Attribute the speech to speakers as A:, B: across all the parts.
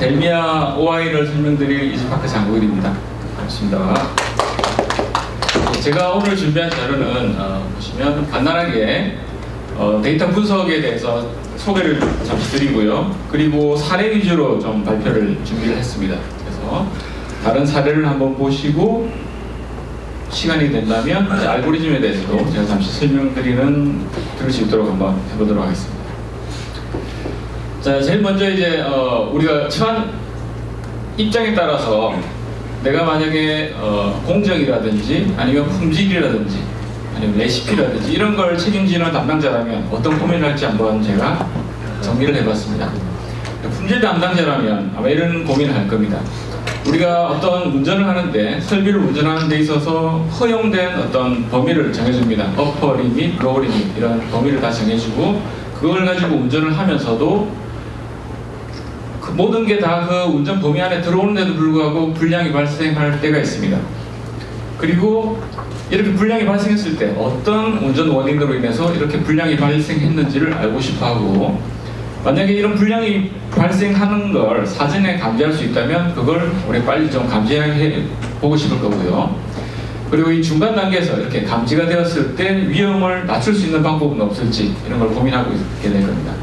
A: 델미아 OI를 설명드릴 이즈파크 장국일입니다. 반갑습니다. 네, 제가 오늘 준비한 자료는 어, 보시면 간단하게 어, 데이터 분석에 대해서 소개를 잠시 드리고요. 그리고 사례 위주로 좀 발표를 준비를 했습니다. 그래서 다른 사례를 한번 보시고 시간이 된다면 알고리즘에 대해서도 제가 잠시 설명드리는 들을 수 있도록 한번 해보도록 하겠습니다. 자, 제일 먼저 이제 어, 우리가 처한 입장에 따라서 내가 만약에 어, 공정이라든지 아니면 품질이라든지 아니면 레시피라든지 이런 걸 책임지는 담당자라면 어떤 고민을 할지 한번 제가 정리를 해봤습니다. 품질 담당자라면 아마 이런 고민을 할 겁니다. 우리가 어떤 운전을 하는데 설비를 운전하는 데 있어서 허용된 어떤 범위를 정해줍니다. 어퍼 리밋, 로우 리밋 이런 범위를 다 정해주고 그걸 가지고 운전을 하면서도 그 모든 게 다 그 운전 범위 안에 들어오는데도 불구하고 불량이 발생할 때가 있습니다. 그리고 이렇게 불량이 발생했을 때 어떤 운전 원인으로 인해서 이렇게 불량이 발생했는지를 알고 싶어 하고 만약에 이런 불량이 발생하는 걸 사전에 감지할 수 있다면 그걸 우리 빨리 좀 감지해 보고 싶을 거고요. 그리고 이 중간 단계에서 이렇게 감지가 되었을 때 위험을 낮출 수 있는 방법은 없을지 이런 걸 고민하고 있게 될 겁니다.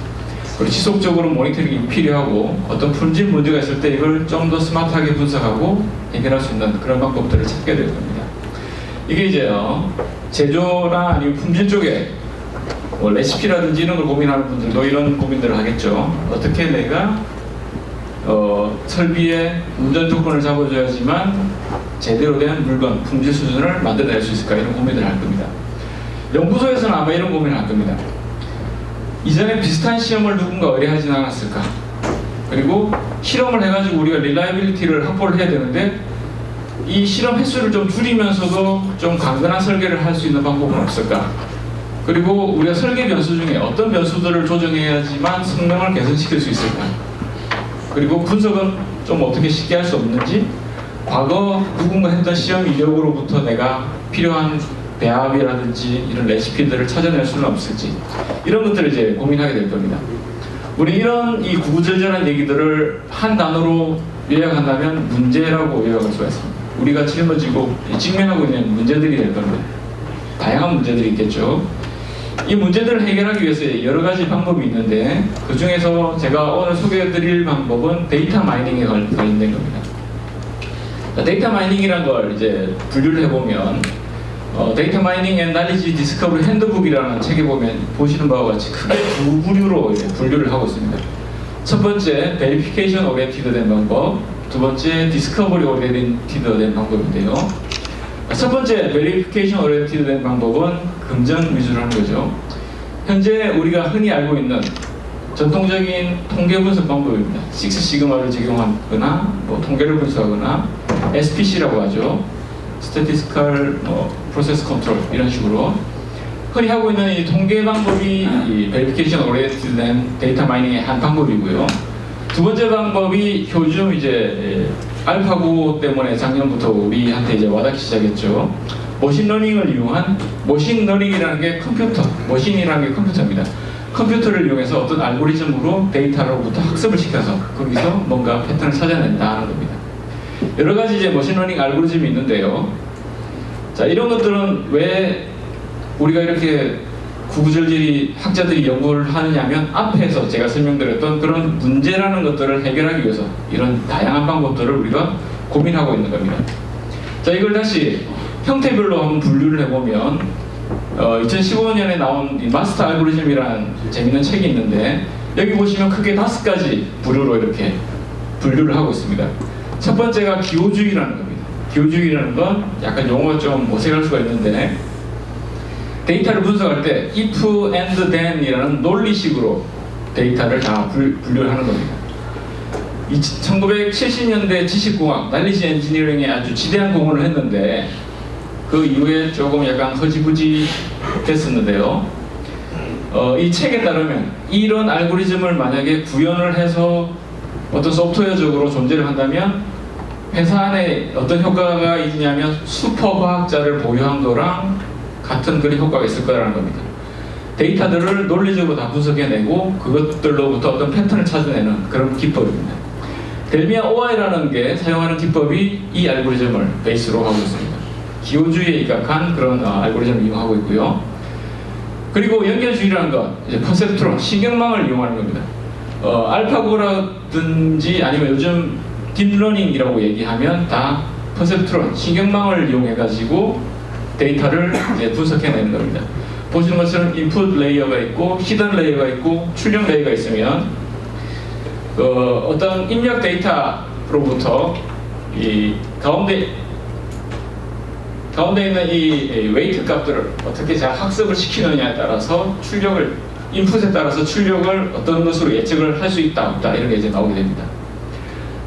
A: 그리고 지속적으로 모니터링이 필요하고 어떤 품질 문제가 있을 때 이걸 좀 더 스마트하게 분석하고 해결할 수 있는 그런 방법들을 찾게 될 겁니다. 이게 이제요 제조나 아니면 품질 쪽에 뭐 레시피라든지 이런 걸 고민하는 분들도 이런 고민들을 하겠죠. 어떻게 내가 어, 설비의 운전 조건을 잡아줘야지만 제대로 된 물건, 품질 수준을 만들어낼 수 있을까 이런 고민을 할 겁니다. 연구소에서는 아마 이런 고민을 할 겁니다. 이전에 비슷한 시험을 누군가 의뢰하진 않았을까? 그리고 실험을 해가지고 우리가 릴라이빌리티를 확보를 해야 되는데 이 실험 횟수를 좀 줄이면서도 좀 강건한 설계를 할 수 있는 방법은 없을까? 그리고 우리가 설계 변수 중에 어떤 변수들을 조정해야지만 성능을 개선시킬 수 있을까? 그리고 분석은 좀 어떻게 쉽게 할 수 없는지 과거 누군가 했던 시험 이력으로부터 내가 필요한 배합이라든지 이런 레시피들을 찾아낼 수는 없을지 이런 것들을 이제 고민하게 될 겁니다. 우리 이런 이 구구절절한 얘기들을 한 단어로 요약한다면 문제라고 요약할 수가 있습니다. 우리가 짊어지고 직면하고 있는 문제들이 될 겁니다. 다양한 문제들이 있겠죠. 이 문제들을 해결하기 위해서 여러 가지 방법이 있는데 그 중에서 제가 오늘 소개해드릴 방법은 데이터 마이닝에 관- 관련된 겁니다. 자, 데이터 마이닝이란 걸 이제 분류를 해보면 어, 데이터 마이닝 앤 날리지 디스커버리 핸드북이라는 책에 보면 보시는 바와 같이 크게 두 부류로 분류를 하고 있습니다. 첫 번째 베리피케이션 오리엔티드 된 방법, 두 번째 디스커버리 오리엔티드 된 방법인데요. 첫 번째 베리피케이션 오리엔티드 된 방법은 금전 위주로 하는 거죠. 현재 우리가 흔히 알고 있는 전통적인 통계 분석 방법입니다. 식스 시그마를 적용하거나 뭐 통계를 분석하거나 SPC라고 하죠. Statistical 뭐, Process Control 이런 식으로 흔히 하고 있는 이 통계 방법이 이 Verification Oriented 된 데이터 마이닝의 한 방법이고요. 두 번째 방법이 요즘 이제 예, 알파고 때문에 작년부터 우리한테 이제 와닿기 시작했죠. 머신러닝을 이용한 머신러닝이라는 게 컴퓨터, 머신이라는 게 컴퓨터입니다. 컴퓨터를 이용해서 어떤 알고리즘으로 데이터로부터 학습을 시켜서 거기서 뭔가 패턴을 찾아낸다 하는 겁니다. 여러 가지 이제 머신러닝 알고리즘이 있는데요. 자, 이런 것들은 왜 우리가 이렇게 구구절절히 학자들이 연구를 하느냐면 앞에서 제가 설명드렸던 그런 문제라는 것들을 해결하기 위해서 이런 다양한 방법들을 우리가 고민하고 있는 겁니다. 자, 이걸 다시 형태별로 한번 분류를 해보면 어, 2015년에 나온 이 마스터 알고리즘이라는 재밌는 책이 있는데 여기 보시면 크게 다섯 가지 부류로 이렇게 분류를 하고 있습니다. 첫 번째가 기호주의라는 겁니다. 기호주의라는 건 약간 용어가 좀 어색할 수가 있는데 데이터를 분석할 때 if and then이라는 논리식으로 데이터를 다 분- 분류를 하는 겁니다. 1970년대 지식공학, 날리지 엔지니어링에 아주 지대한 공헌을 했는데 그 이후에 조금 약간 허지부지 됐었는데요. 어, 이 책에 따르면 이런 알고리즘을 만약에 구현을 해서 어떤 소프트웨어적으로 존재를 한다면 회사 안에 어떤 효과가 있냐면 슈퍼 과학자를 보유한 거랑 같은 그런 효과가 있을 거라는 겁니다. 데이터들을 논리적으로 다 분석해내고 그것들로부터 어떤 패턴을 찾아내는 그런 기법입니다. 델미아 OI라는 게 사용하는 기법이 이 알고리즘을 베이스로 하고 있습니다. 기호주의에 입각한 그런 어, 알고리즘을 이용하고 있고요. 그리고 연결주의라는 것, 이제 퍼셉트론, 신경망을 이용하는 겁니다. 어, 알파고라든지 아니면 요즘 딥러닝이라고 얘기하면 다 퍼셉트론, 신경망을 이용해가지고 데이터를 이제 분석해내는 겁니다. 보시는 것처럼 인풋 레이어가 있고, 히든 레이어가 있고, 출력 레이어가 있으면 어, 어떤 입력 데이터로부터 이 가운데 가운데 있는 이 웨이트 값들을 어떻게 잘 학습을 시키느냐에 따라서 출력을 인풋에 따라서 출력을 어떤 것으로 예측을 할 수 있다 없다 이런 게 이제 나오게 됩니다.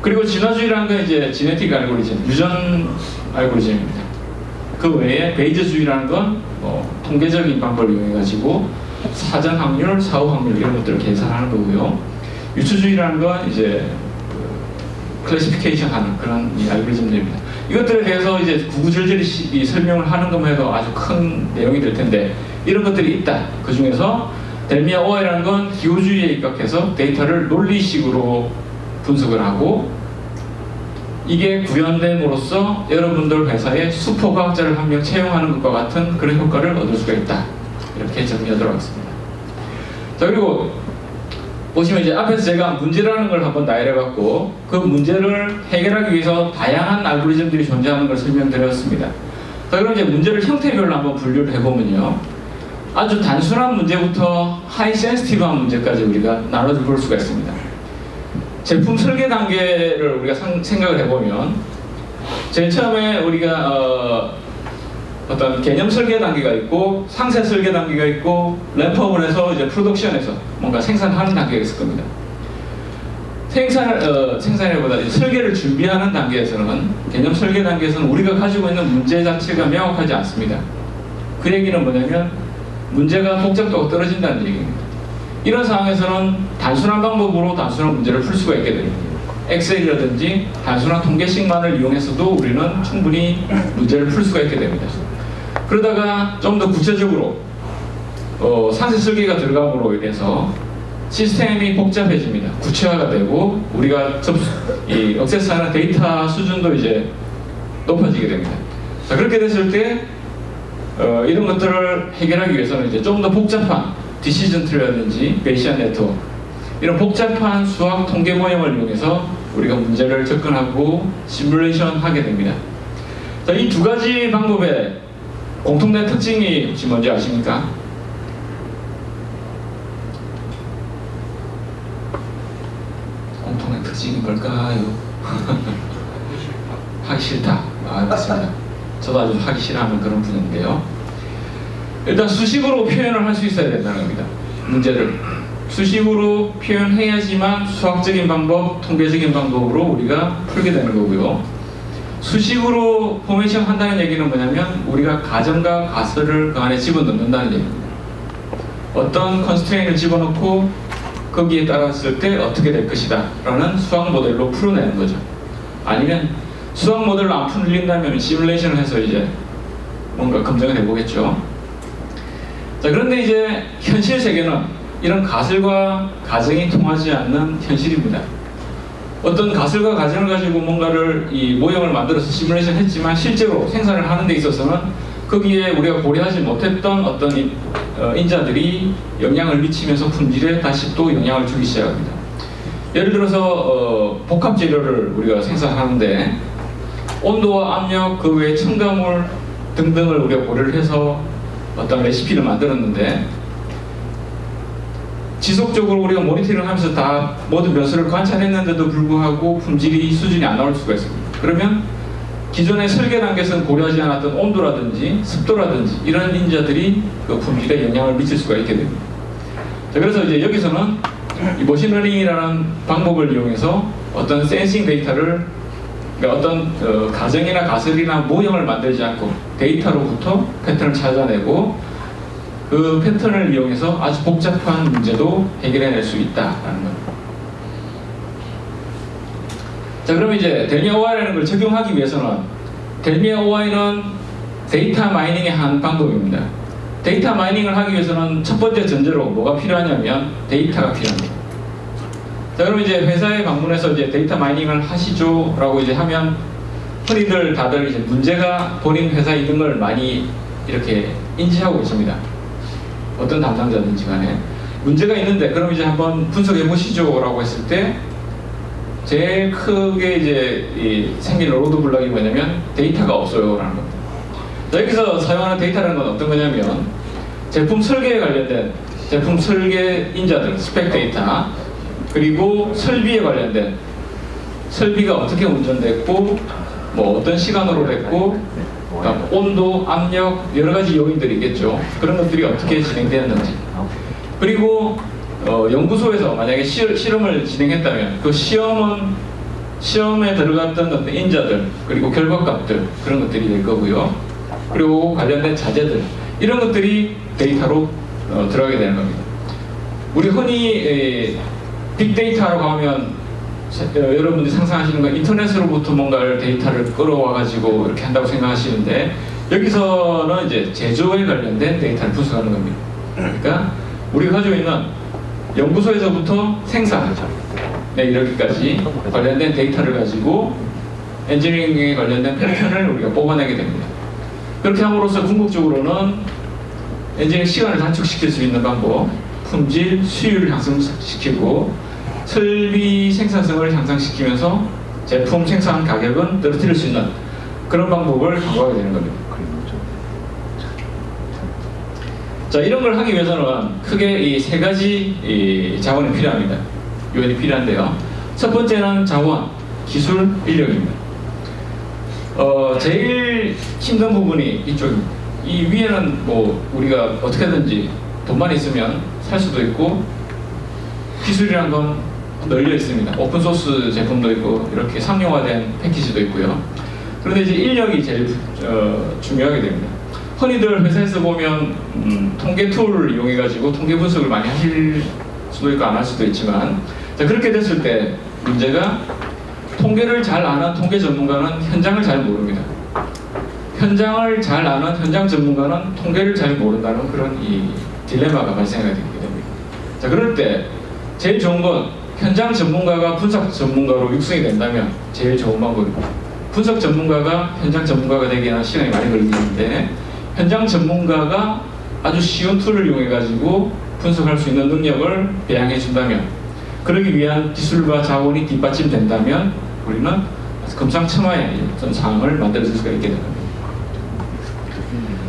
A: 그리고 진화주의라는 건 이제 지네틱 알고리즘, 유전 알고리즘입니다. 그 외에 베이저주의라는 건 뭐, 통계적인 방법을 이용해 가지고 사전 확률, 사후 확률 이런 것들을 계산하는 거고요. 유추주의라는 건 이제 그 클래시피케이션 하는 그런 이 알고리즘들입니다. 이것들에 대해서 이제 구구절절히 설명을 하는 것만 해도 아주 큰 내용이 될 텐데 이런 것들이 있다. 그 중에서 델미아 OI라는 건 기호주의에 입각해서 데이터를 논리식으로 분석을 하고 이게 구현됨으로써 여러분들 회사에 슈퍼과학자를 한 명 채용하는 것과 같은 그런 효과를 얻을 수가 있다. 이렇게 정리하도록 하겠습니다. 자 그리고 보시면 이제 앞에서 제가 문제라는 걸 한번 나열해봤고 그 문제를 해결하기 위해서 다양한 알고리즘들이 존재하는 걸 설명드렸습니다. 자 그럼 이제 문제를 형태별로 한번 분류를 해보면요. 아주 단순한 문제부터 하이 센스티브한 문제까지 우리가 나눠 볼 수가 있습니다. 제품 설계 단계를 우리가 상- 생각을 해보면 제일 처음에 우리가 어, 어떤 개념 설계 단계가 있고 상세 설계 단계가 있고 램프업을 해서 이제 프로덕션에서 뭔가 생산하는 단계가 있을 겁니다. 생산을 어, 생산해보다 설계를 준비하는 단계에서는 개념 설계 단계에서는 우리가 가지고 있는 문제 자체가 명확하지 않습니다. 그 얘기는 뭐냐면 문제가 복잡도가 떨어진다는 얘기입니다. 이런 상황에서는 단순한 방법으로 단순한 문제를 풀 수가 있게 됩니다. 엑셀이라든지 단순한 통계식만을 이용해서도 우리는 충분히 문제를 풀 수가 있게 됩니다. 그러다가 좀 더 구체적으로 어, 상세 설계가 들어감으로 인해서 시스템이 복잡해집니다. 구체화가 되고 우리가 접, 이 액세스하는 데이터 수준도 이제 높아지게 됩니다. 자 그렇게 됐을 때 어, 이런 것들을 해결하기 위해서는 이제 좀 더 복잡한 디시전 트리라든지 베이시안 네트워크 이런 복잡한 수학 통계 모형을 이용해서 우리가 문제를 접근하고 시뮬레이션 하게 됩니다. 자, 이 두 가지 방법의 공통된 특징이 혹시 뭔지 아십니까? 공통된 특징이 뭘까요? 하기 싫다. 아, 맞습니다. 저도 아주 하기 싫어하는 그런 분인데요. 일단 수식으로 표현을 할 수 있어야 된다는 겁니다. 문제를. 수식으로 표현해야지만 수학적인 방법, 통계적인 방법으로 우리가 풀게 되는 거고요. 수식으로 포메이션 한다는 얘기는 뭐냐면 우리가 가정과 가설을 그 안에 집어넣는다는 얘기입니다. 어떤 컨스트레인을 집어넣고 거기에 따랐을 때 어떻게 될 것이다 라는 수학 모델로 풀어내는 거죠. 아니면 수학 모델로 안 풀린다면 시뮬레이션을 해서 이제 뭔가 검증을 해보겠죠. 자 그런데 이제 현실 세계는 이런 가설과 가정이 통하지 않는 현실입니다. 어떤 가설과 가정을 가지고 뭔가를 이 모형을 만들어서 시뮬레이션 했지만 실제로 생산을 하는 데 있어서는 거기에 우리가 고려하지 못했던 어떤 인- 어, 인자들이 영향을 미치면서 품질에 다시 또 영향을 주기 시작합니다. 예를 들어서 어, 복합 재료를 우리가 생산하는데 온도와 압력, 그 외에 첨가물 등등을 우리가 고려를 해서 어떤 레시피를 만들었는데 지속적으로 우리가 모니터링 하면서 다 모든 변수를 관찰했는데도 불구하고 품질이 수준이 안 나올 수가 있습니다. 그러면 기존의 설계 단계에서는 고려하지 않았던 온도라든지 습도라든지 이런 인자들이 그 품질에 영향을 미칠 수가 있게 됩니다. 자, 그래서 이제 여기서는 이 머신러닝이라는 방법을 이용해서 어떤 센싱 데이터를 그러니까 어떤 어, 가정이나 가설이나 모형을 만들지 않고 데이터로부터 패턴을 찾아내고 그 패턴을 이용해서 아주 복잡한 문제도 해결해낼 수 있다라는 겁니다. 자, 그럼 이제 델미아 OI라는 걸 적용하기 위해서는 델미아 OI는 데이터 마이닝의 한 방법입니다. 데이터 마이닝을 하기 위해서는 첫 번째 전제로 뭐가 필요하냐면 데이터가 필요합니다. 자, 자, 그럼 이제 회사에 방문해서 이제 데이터 마이닝을 하시죠 라고 이제 하면 흔히들 다들 이제 문제가 본인 회사에 있는 걸 많이 이렇게 인지하고 있습니다. 어떤 담당자든지 간에 문제가 있는데 그럼 이제 한번 분석해 보시죠 라고 했을 때 제일 크게 이제 이 생긴 로드블럭이 뭐냐면 데이터가 없어요 라는 겁니다. 자, 여기서 사용하는 데이터라는 건 어떤 거냐면 제품 설계에 관련된 제품 설계 인자들 스펙 데이터 그리고 설비에 관련된 설비가 어떻게 운전됐고 뭐 어떤 시간으로 됐고 그러니까 온도, 압력 여러 가지 요인들이 있겠죠. 그런 것들이 어떻게 진행되었는지 그리고 어, 연구소에서 만약에 시, 실험을 진행했다면 그 시험은 시험에 들어갔던 어떤 인자들 그리고 결과값들 그런 것들이 될 거고요. 그리고 관련된 자재들 이런 것들이 데이터로 어, 들어가게 되는 겁니다. 우리 흔히 에, 빅데이터라고 하면 자, 어, 여러분들이 상상하시는 건 인터넷으로부터 뭔가를 데이터를 끌어와 가지고 이렇게 한다고 생각하시는데 여기서는 이제 제조에 관련된 데이터를 분석하는 겁니다. 그러니까 우리가 가지고 있는 연구소에서부터 생산 네, 이렇게까지 관련된 데이터를 가지고 엔지니어링에 관련된 패턴을 우리가 뽑아내게 됩니다. 그렇게 함으로써 궁극적으로는 엔지니어링 시간을 단축시킬 수 있는 방법, 품질, 수율을 향상시키고 설비 생산성을 향상시키면서 제품 생산 가격은 떨어뜨릴 수 있는 그런 방법을 강구하게 되는 겁니다. 자 이런 걸 하기 위해서는 크게 이 세 가지 이 자원이 필요합니다. 요인이 필요한데요. 첫 번째는 자원, 기술, 인력입니다. 어 제일 힘든 부분이 이쪽입니다. 이 위에는 뭐 우리가 어떻게든지 돈만 있으면 살 수도 있고 기술이란 건 널려 있습니다. 오픈 소스 제품도 있고 이렇게 상용화된 패키지도 있고요. 그런데 이제 인력이 제일 어, 중요하게 됩니다. 흔히들 회사에서 보면 음, 통계 툴을 이용해 가지고 통계 분석을 많이 하실 수도 있고 안 할 수도 있지만 자, 그렇게 됐을 때 문제가 통계를 잘 아는 통계 전문가는 현장을 잘 모릅니다. 현장을 잘 아는 현장 전문가는 통계를 잘 모른다는 그런 이 딜레마가 발생하게 됩니다. 자 그럴 때 제일 좋은 건 현장 전문가가 분석 전문가로 육성이 된다면 제일 좋은 방법입니다. 분석 전문가가 현장 전문가가 되기에는 시간이 많이 걸리는데 현장 전문가가 아주 쉬운 툴을 이용해 가지고 분석할 수 있는 능력을 배양해 준다면 그러기 위한 기술과 자원이 뒷받침된다면 우리는 금상첨화의 어떤 상황을 만들어줄 수가 있게 됩니다.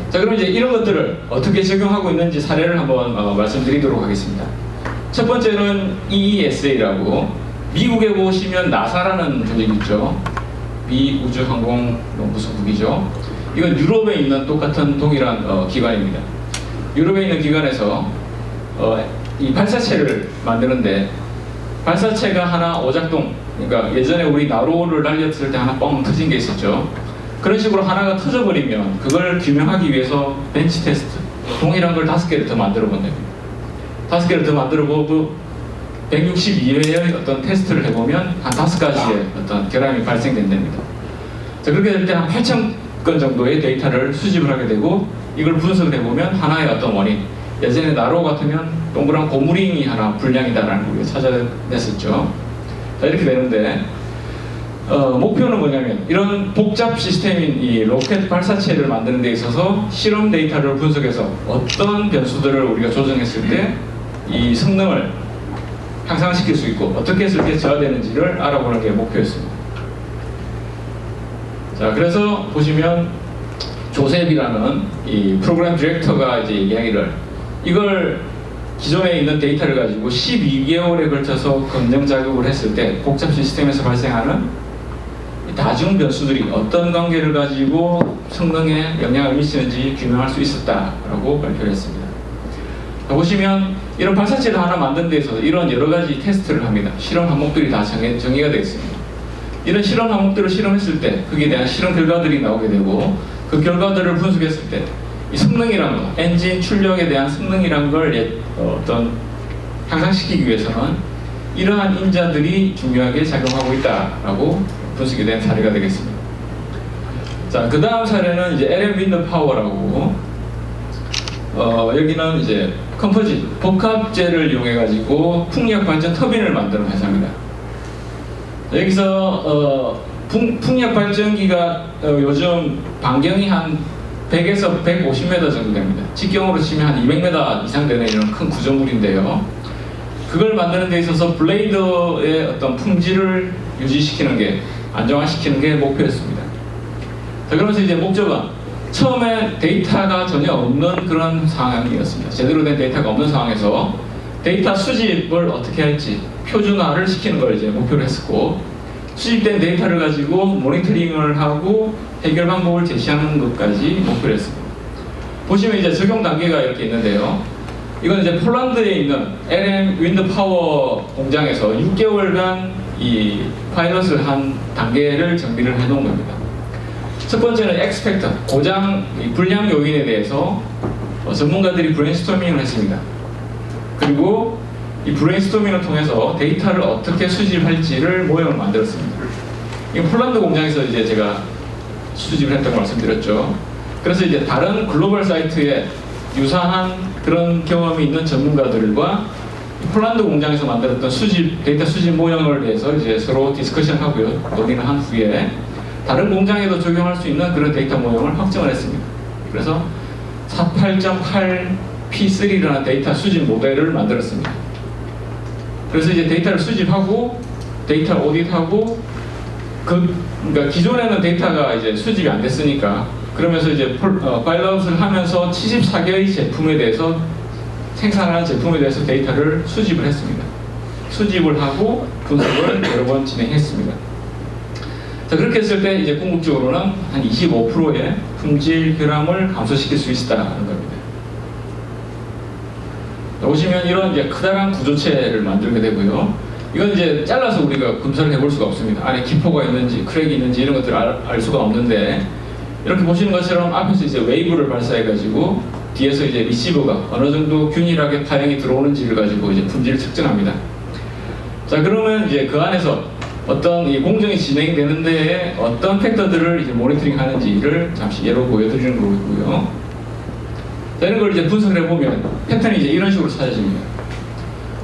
A: 자 그럼 이제 이런 것들을 어떻게 적용하고 있는지 사례를 한번 어, 말씀드리도록 하겠습니다. 첫 번째는 EESA라고 미국에 보시면 나사라는 조직 있죠. 미 우주항공연구소국이죠. 이건 유럽에 있는 똑같은 동일한 어, 기관입니다. 유럽에 있는 기관에서 어, 이 발사체를 만드는데 발사체가 하나 오작동 그러니까 예전에 우리 나로를 날렸을 때 하나 뻥 터진 게 있었죠. 그런 식으로 하나가 터져버리면 그걸 규명하기 위해서 벤치 테스트 동일한 걸 다섯 개를 더 만들어 본답니다. 다섯 개를 더 만들어 보고 162회의 어떤 테스트를 해보면 한 다섯 가지의 어떤 결함이 발생된답니다. 자, 그렇게 될 때 한 8천 건 정도의 데이터를 수집을 하게 되고 이걸 분석을 해보면 하나의 어떤 원인 예전에 나로 같으면 동그란 고무링이 하나 불량이다라는 걸 찾아냈었죠. 자, 이렇게 되는데 어, 목표는 뭐냐면 이런 복잡 시스템인 이 로켓 발사체를 만드는 데 있어서 실험 데이터를 분석해서 어떤 변수들을 우리가 조정했을 때 이 성능을 향상시킬 수 있고 어떻게 했을 때 저하되는지를 알아보는 게 목표였습니다. 자, 그래서 보시면 조셉이라는 이 프로그램 디렉터가 이제 이야기를 이걸 기존에 있는 데이터를 가지고 12개월에 걸쳐서 검정 작업을 했을 때 복잡 시스템에서 발생하는 이 다중 변수들이 어떤 관계를 가지고 성능에 영향을 미치는지 규명할 수 있었다라고 발표를 했습니다. 자, 보시면 이런 발사체를 하나 만든 데 있어서 이런 여러 가지 테스트를 합니다. 실험 항목들이 다 정해, 정의가 되어 있습니다. 이런 실험 항목들을 실험했을 때 거기에 대한 실험 결과들이 나오게 되고 그 결과들을 분석했을 때 이 성능이란 거, 엔진 출력에 대한 성능이란 걸 예, 어, 어떤 향상시키기 위해서는 이러한 인자들이 중요하게 작용하고 있다라고 분석이 된 사례가 되겠습니다. 자, 그 다음 사례는 이제 LM 윈드 파워라고 어, 여기는 이제 컴포짓, 복합재를 이용해 가지고 풍력 발전 터빈을 만드는 회사입니다. 여기서 어, 풍, 풍력 발전기가 어, 요즘 반경이 한 100에서 150m 정도 됩니다. 직경으로 치면 한 200m 이상 되는 이런 큰 구조물인데요. 그걸 만드는 데 있어서 블레이드의 어떤 품질을 유지시키는 게 안정화시키는 게 목표였습니다. 자, 그러면서 이제 목적은 처음에 데이터가 전혀 없는 그런 상황이었습니다. 제대로 된 데이터가 없는 상황에서 데이터 수집을 어떻게 할지 표준화를 시키는 걸 이제 목표로 했었고 수집된 데이터를 가지고 모니터링을 하고 해결 방법을 제시하는 것까지 목표로 했습니다. 보시면 이제 적용 단계가 이렇게 있는데요. 이건 이제 폴란드에 있는 LM 윈드 파워 공장에서 6개월간 이 파일럿을 한 단계를 정비를 해놓은 겁니다. 첫 번째는 엑스펙터, 고장 이 불량 요인에 대해서 어, 전문가들이 브레인스토밍을 했습니다. 그리고 이 브레인스토밍을 통해서 데이터를 어떻게 수집할지를 모형을 만들었습니다. 이 폴란드 공장에서 이제 제가 수집을 했다고 말씀드렸죠. 그래서 이제 다른 글로벌 사이트에 유사한 그런 경험이 있는 전문가들과 폴란드 공장에서 만들었던 수집 데이터 수집 모형을 대해서 이제 서로 디스커션 하고요 논의를 한 후에 다른 공장에도 적용할 수 있는 그런 데이터 모형을 확정을 했습니다. 그래서 48.8P3라는 데이터 수집 모델을 만들었습니다. 그래서 이제 데이터를 수집하고 데이터 오디트하고 그 그러니까 기존에는 데이터가 이제 수집이 안 됐으니까 그러면서 이제 폴- 어, 파일럿을 하면서 74개의 제품에 대해서 생산하는 제품에 대해서 데이터를 수집을 했습니다. 수집을 하고 분석을 여러 번 진행했습니다. 자 그렇게 했을 때 이제 궁극적으로는 한 25%의 품질 결함을 감소시킬 수 있다는 겁니다. 자, 보시면 이런 이제 크다란 구조체를 만들게 되고요. 이건 이제 잘라서 우리가 검사를 해볼 수가 없습니다. 안에 기포가 있는지 크랙이 있는지 이런 것들을 알, 알 수가 없는데 이렇게 보시는 것처럼 앞에서 이제 웨이브를 발사해가지고 뒤에서 이제 리시버가 어느 정도 균일하게 파형이 들어오는지를 가지고 이제 품질을 측정합니다. 자 그러면 이제 그 안에서 어떤 이 공정이 진행되는데 어떤 팩터들을 이제 모니터링 하는지를 잠시 예로 보여드리는 거고요. 자, 이런 걸 이제 분석을 해보면 패턴이 이제 이런 식으로 찾아집니다.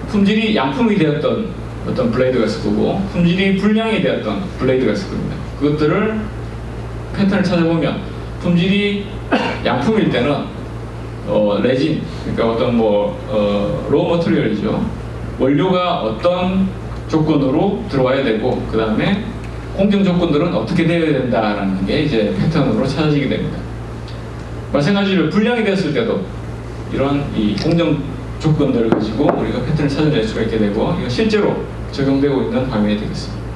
A: 품질이 양품이 되었던 어떤 블레이드가 있을 거고 품질이 불량이 되었던 블레이드가 있을 겁니다. 그것들을 패턴을 찾아보면 품질이 양품일 때는 어, 레진, 그러니까 어떤 뭐 어, 로우 머터리얼이죠. 원료가 어떤 조건으로 들어와야 되고 그 다음에 공정 조건들은 어떻게 되어야 된다라는 게 이제 패턴으로 찾아지게 됩니다. 마찬가지로 불량이 됐을 때도 이런 이 공정 조건들을 가지고 우리가 패턴을 찾아낼 수가 있게 되고 이거 실제로 적용되고 있는 화면이 되겠습니다.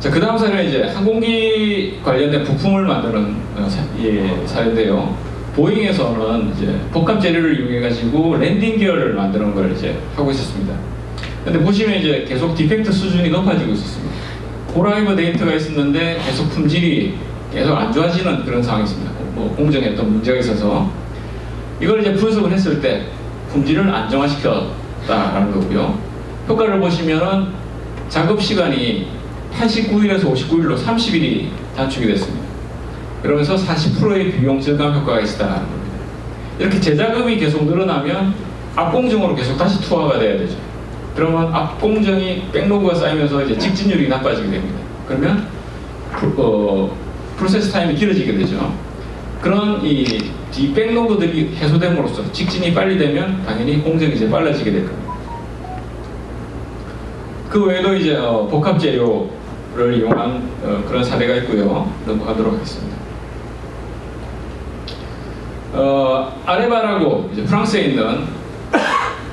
A: 자, 그 다음 사례는 이제 항공기 관련된 부품을 만드는 어, 사, 예, 사례인데요. 보잉에서는 이제 복합 재료를 이용해 가지고 랜딩 기어를 만드는 걸 이제 하고 있었습니다. 근데 보시면 이제 계속 디펙트 수준이 높아지고 있었습니다. 고라이버 데이터가 있었는데 계속 품질이 계속 안 좋아지는 그런 상황이었습니다. 뭐 공정에 어떤 문제가 있어서 이걸 이제 분석을 했을 때 품질을 안정화시켰다라는 거고요. 효과를 보시면은 작업 시간이 89일에서 59일로 30일이 단축이 됐습니다. 그러면서 40%의 비용 절감 효과가 겁니다. 이렇게 재작업이 계속 늘어나면 앞공정으로 계속 다시 투하가 돼야 되죠. 그러면 앞공정이 백로그가 쌓이면서 이제 직진율이 나빠지게 됩니다. 그러면 프로, 어, 프로세스 타임이 길어지게 되죠. 그런 이, 이 백로그들이 해소됨으로써 직진이 빨리 되면 당연히 공정이 이제 빨라지게 될 겁니다. 그 외에도 이제 어, 복합 재료를 이용한 어, 그런 사례가 있고요. 넘어가도록 하겠습니다. 어, 아레바라고 이제 프랑스에 있는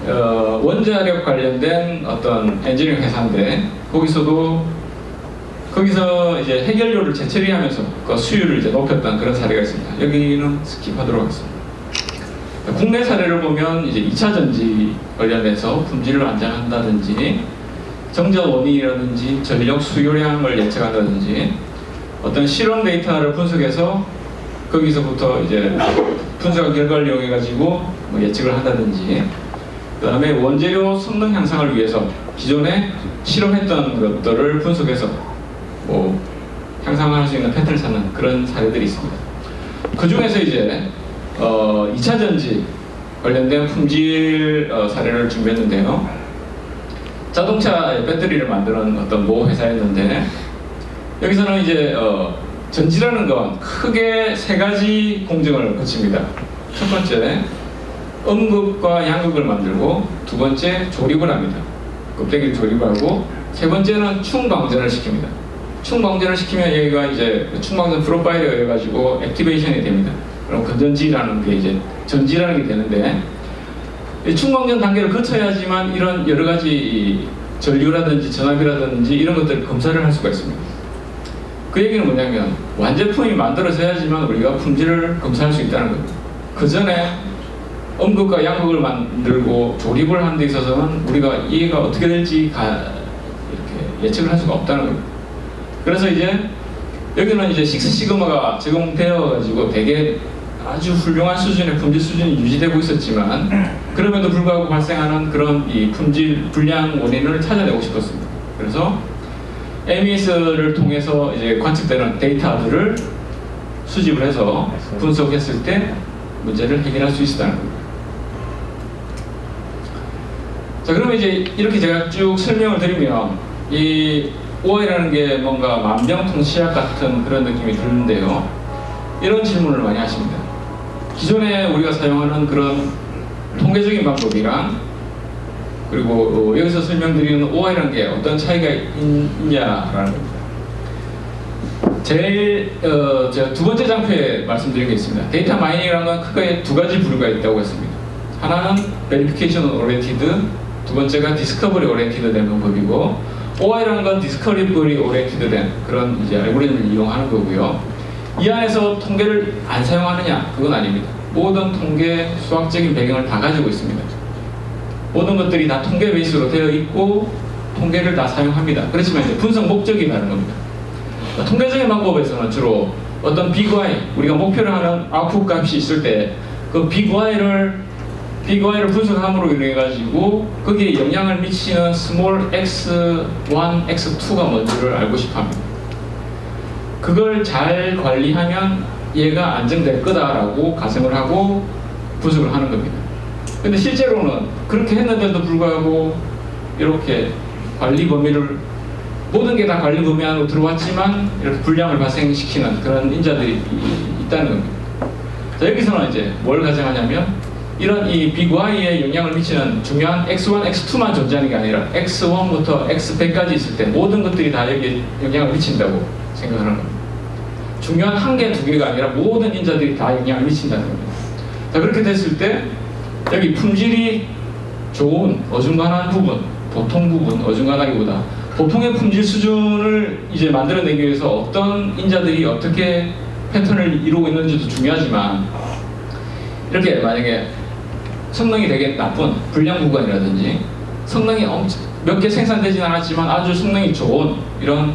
A: 어, 원자력 관련된 어떤 엔지니어링 회사인데 거기서도 거기서 이제 해결료를 재처리하면서 그 수율을 이제 높였던 그런 사례가 있습니다. 여기는 스킵하도록 하겠습니다. 국내 사례를 보면 이제 2차 전지 관련해서 품질을 안정한다든지 정전 원인이라든지 전력 수요량을 예측한다든지 어떤 실험 데이터를 분석해서 거기서부터 이제 분석 결과를 이용해 가지고 뭐 예측을 한다든지 그 다음에 원재료 성능 향상을 위해서 기존에 실험했던 것들을 분석해서 뭐 향상할 수 있는 패턴을 찾는 그런 사례들이 있습니다. 그 중에서 이제 어, 2차 전지 관련된 품질 어, 사례를 준비했는데요. 자동차 배터리를 만드는 어떤 모 회사였는데 여기서는 이제 어, 전지라는 건 크게 세 가지 공정을 거칩니다. 첫 번째, 음극과 양극을 만들고 두 번째, 조립을 합니다. 껍데기를 조립하고 세 번째는 충방전을 시킵니다. 충방전을 시키면 여기가 이제 충방전 프로파일에 가지고 액티베이션이 됩니다. 그럼 건전지라는 게 이제 전지라는 게 되는데 이 충방전 단계를 거쳐야지만 이런 여러 가지 이 전류라든지 전압이라든지 이런 것들을 검사를 할 수가 있습니다. 그 얘기는 뭐냐면 완제품이 만들어져야지만 우리가 품질을 검사할 수 있다는 겁니다. 그 전에 음극과 양극을 만들고 조립을 하는 데 있어서는 우리가 이해가 어떻게 될지 가, 이렇게 예측을 할 수가 없다는 겁니다. 그래서 이제 여기는 이제 식스 시그마가 제공되어 가지고 되게 아주 훌륭한 수준의 품질 수준이 유지되고 있었지만 그럼에도 불구하고 발생하는 그런 이 품질 불량 원인을 찾아내고 싶었습니다. 그래서 MES를 통해서 이제 관측되는 데이터들을 수집을 해서 분석했을 때 문제를 해결할 수 있었다는 겁니다. 자, 그러면 이제 이렇게 제가 쭉 설명을 드리면 이 OI라는 게 뭔가 만병통치약 같은 그런 느낌이 드는데요. 이런 질문을 많이 하십니다. 기존에 우리가 사용하는 그런 통계적인 방법이랑 그리고 어, 여기서 설명드리는 OI라는 게 어떤 차이가 있, 있냐라는 겁니다. 제일 어, 제가 두 번째 장표에 말씀드린 게 있습니다. 데이터 마이닝이라는 건 크게 두 가지 부류가 있다고 했습니다. 하나는 베리피케이션 오리엔티드, 두 번째가 디스커버리 오리엔티드 된 방법이고 OI라는 건 디스커버리 오리엔티드 된 그런 이제 알고리즘을 이용하는 거고요. 이 안에서 통계를 안 사용하느냐? 그건 아닙니다. 모든 통계 수학적인 배경을 다 가지고 있습니다. 모든 것들이 다 통계 베이스로 되어 있고 통계를 다 사용합니다. 그렇지만 이제 분석 목적이 다른 겁니다. 통계적인 방법에서는 주로 어떤 big y 우리가 목표로 하는 아웃풋 값이 있을 때 그 big y를 big y를 분석함으로 인해 가지고 거기에 영향을 미치는 small x1, x2가 뭔지를 알고 싶어합니다. 그걸 잘 관리하면 얘가 안정될 거다라고 가정을 하고 분석을 하는 겁니다. 근데 실제로는 그렇게 했는데도 불구하고 이렇게 관리 범위를 모든 게 다 관리 범위 안으로 들어왔지만 이렇게 불량을 발생시키는 그런 인자들이 이- 있다는 겁니다. 자, 여기서는 이제 뭘 가정하냐면 이런 이빅 Y에 영향을 미치는 중요한 X1, X2만 존재하는 게 아니라 X1부터 X100까지 있을 때 모든 것들이 다 여기에 영향을 미친다고 생각하는 겁니다. 중요한 한 개, 두 개가 아니라 모든 인자들이 다 영향을 미친다는 겁니다. 자, 그렇게 됐을 때 여기 품질이 좋은 어중간한 부분, 보통 부분, 어중간하기보다 보통의 품질 수준을 이제 만들어내기 위해서 어떤 인자들이 어떻게 패턴을 이루고 있는지도 중요하지만 이렇게 만약에 성능이 되게 나쁜 불량 구간이라든지 성능이 몇 개 생산되진 않았지만 아주 성능이 좋은 이런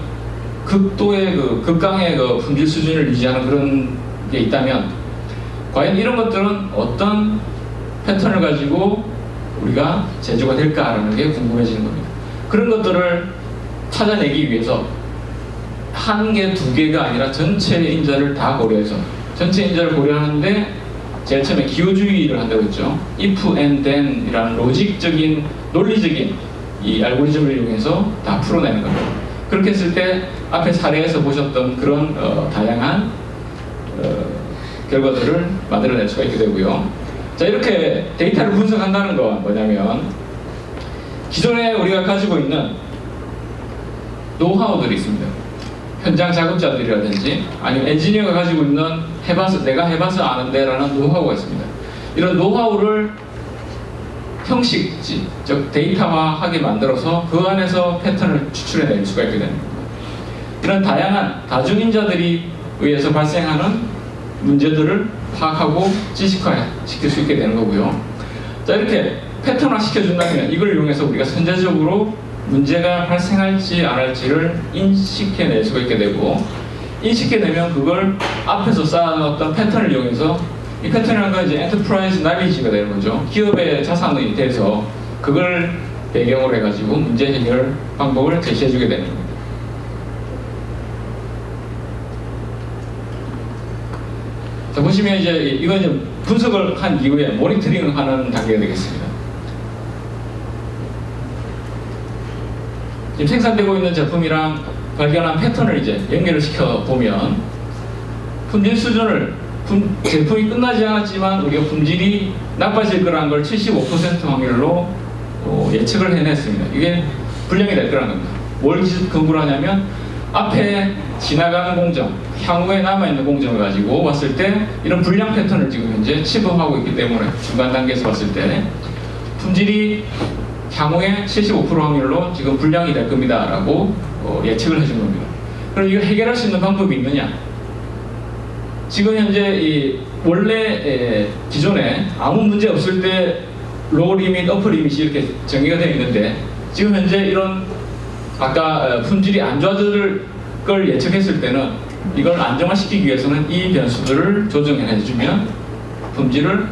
A: 극도의 그 극강의 그 품질 수준을 유지하는 그런 게 있다면 과연 이런 것들은 어떤 패턴을 가지고 우리가 제조가 될까라는 게 궁금해지는 겁니다. 그런 것들을 찾아내기 위해서 한 개, 두 개가 아니라 전체 인자를 다 고려해서 전체 인자를 고려하는데 제일 처음에 기호주의를 한다고 했죠. if and then 이라는 로직적인 논리적인 이 알고리즘을 이용해서 다 풀어내는 겁니다. 그렇게 했을 때 앞에 사례에서 보셨던 그런 어, 다양한 어, 결과들을 만들어낼 수가 있게 되고요. 자 이렇게 데이터를 분석한다는 건 뭐냐면 기존에 우리가 가지고 있는 노하우들이 있습니다. 현장 작업자들이라든지 아니면 엔지니어가 가지고 있는 해봐서 내가 해봐서 아는데 라는 노하우가 있습니다. 이런 노하우를 형식지, 즉 데이터화하게 만들어서 그 안에서 패턴을 추출해낼 수가 있게 됩니다. 이런 다양한 다중인자들이 의해서 발생하는 문제들을 파악하고 지식화 시킬 수 있게 되는 거고요. 자 이렇게 패턴화 시켜준다면 이걸 이용해서 우리가 선제적으로 문제가 발생할지 안 할지를 인식해낼 수가 있게 되고 인식해내면 그걸 앞에서 쌓아놨던 패턴을 이용해서 이 패턴이라는 건 이제 엔터프라이즈 나비지가 되는 거죠. 기업의 자산이 돼서 그걸 배경으로 해가지고 문제 해결 방법을 제시해주게 되는 겁니다. 자, 보시면 이제 이건 이제 분석을 한 이후에 모니터링을 하는 단계가 되겠습니다. 지금 생산되고 있는 제품이랑 발견한 패턴을 이제 연결을 시켜 보면 품질 수준을 품- 제품이 끝나지 않았지만 우리가 품질이 나빠질 거라는 걸 75% 확률로 어, 예측을 해냈습니다. 이게 불량이 될 거라는 겁니다. 뭘 기- 근거로 하냐면 앞에 지나가는 공정, 향후에 남아있는 공정을 가지고 봤을 때 이런 불량 패턴을 지금 현재 침범하고 있기 때문에 중간 단계에서 봤을 때 품질이 향후에 75% 확률로 지금 불량이 될 겁니다. 라고 어, 예측을 해준 겁니다. 그럼 이거 해결할 수 있는 방법이 있느냐? 지금 현재 이 원래 에, 기존에 아무 문제 없을 때 로우 리밋, 어퍼 리밋이 이렇게 정의가 되어 있는데 지금 현재 이런 아까 어, 품질이 안 좋아질 걸 예측했을 때는 이걸 안정화시키기 위해서는 이 변수들을 조정해 주면 품질을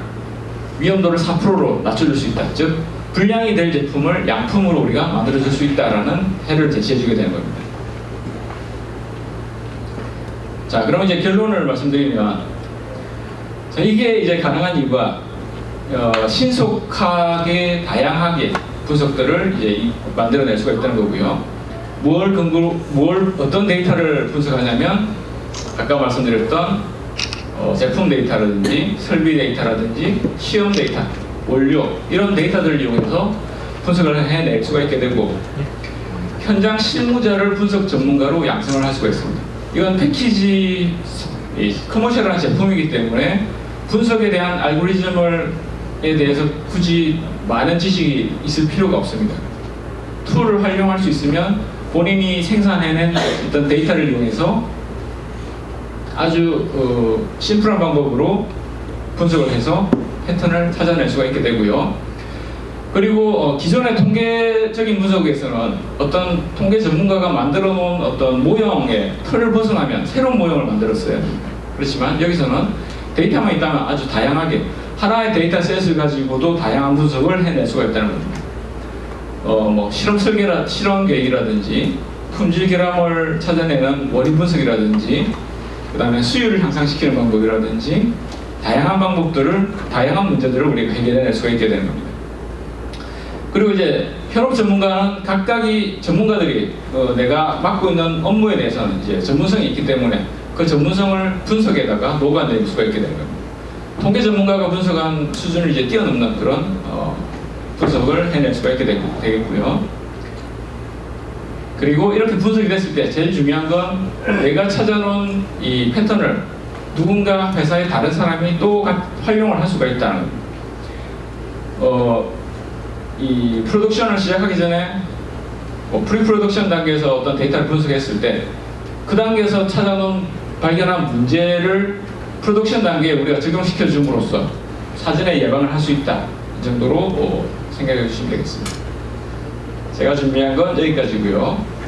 A: 위험도를 4%로 낮춰줄 수 있다. 즉 불량이 될 제품을 양품으로 우리가 만들어줄 수 있다라는 해를 제시해주게 되는 겁니다. 자, 그럼 이제 결론을 말씀드리면 자, 이게 이제 가능한 이유가 어, 신속하게 다양하게 분석들을 이제 이- 만들어낼 수가 있다는 거고요. 뭘 근거로 뭘 어떤 데이터를 분석하냐면 아까 말씀드렸던 어, 제품 데이터라든지 설비 데이터라든지 시험 데이터, 원료 이런 데이터들을 이용해서 분석을 해낼 수가 있게 되고 현장 실무자를 분석 전문가로 양성을 할 수가 있습니다. 이건 패키지 이 커머셜한 제품이기 때문에 분석에 대한 알고리즘을 에 대해서 굳이 많은 지식이 있을 필요가 없습니다. 툴을 활용할 수 있으면 본인이 생산해낸 어떤 데이터를 이용해서 아주 어, 심플한 방법으로 분석을 해서 패턴을 찾아낼 수가 있게 되고요. 그리고 어, 기존의 통계적인 분석에서는 어떤 통계 전문가가 만들어 놓은 어떤 모형의 틀을 벗어나면 새로운 모형을 만들었어요. 그렇지만 여기서는 데이터만 있다면 아주 다양하게 하나의 데이터 셋을 가지고도 다양한 분석을 해낼 수가 있다는 겁니다. 어, 뭐 실험 설계라 실험 계획이라든지 품질 결함을 찾아내는 원인 분석이라든지 그 다음에 수율을 향상시키는 방법이라든지 다양한 방법들을 다양한 문제들을 우리가 해결해낼 수가 있게 되는 겁니다. 그리고 이제 현업 전문가는 각각이 전문가들이 어, 내가 맡고 있는 업무에 대해서는 이제 전문성이 있기 때문에 그 전문성을 분석에다가 녹아낼 수가 있게 되는 겁니다. 통계 전문가가 분석한 수준을 이제 뛰어넘는 그런 어, 분석을 해낼 수가 있게 되, 되겠고요. 그리고 이렇게 분석이 됐을 때 제일 중요한 건 내가 찾아놓은 이 패턴을 누군가 회사의 다른 사람이 또 가- 활용을 할 수가 있다는 겁니다. 어, 이 프로덕션을 시작하기 전에 뭐 프리 프로덕션 단계에서 어떤 데이터를 분석했을 때 그 단계에서 찾아놓은 발견한 문제를 프로덕션 단계에 우리가 적용시켜 줌으로써 사전에 예방을 할 수 있다 이 정도로 어, 생각해 주시면 되겠습니다. 제가 준비한 건 여기까지고요.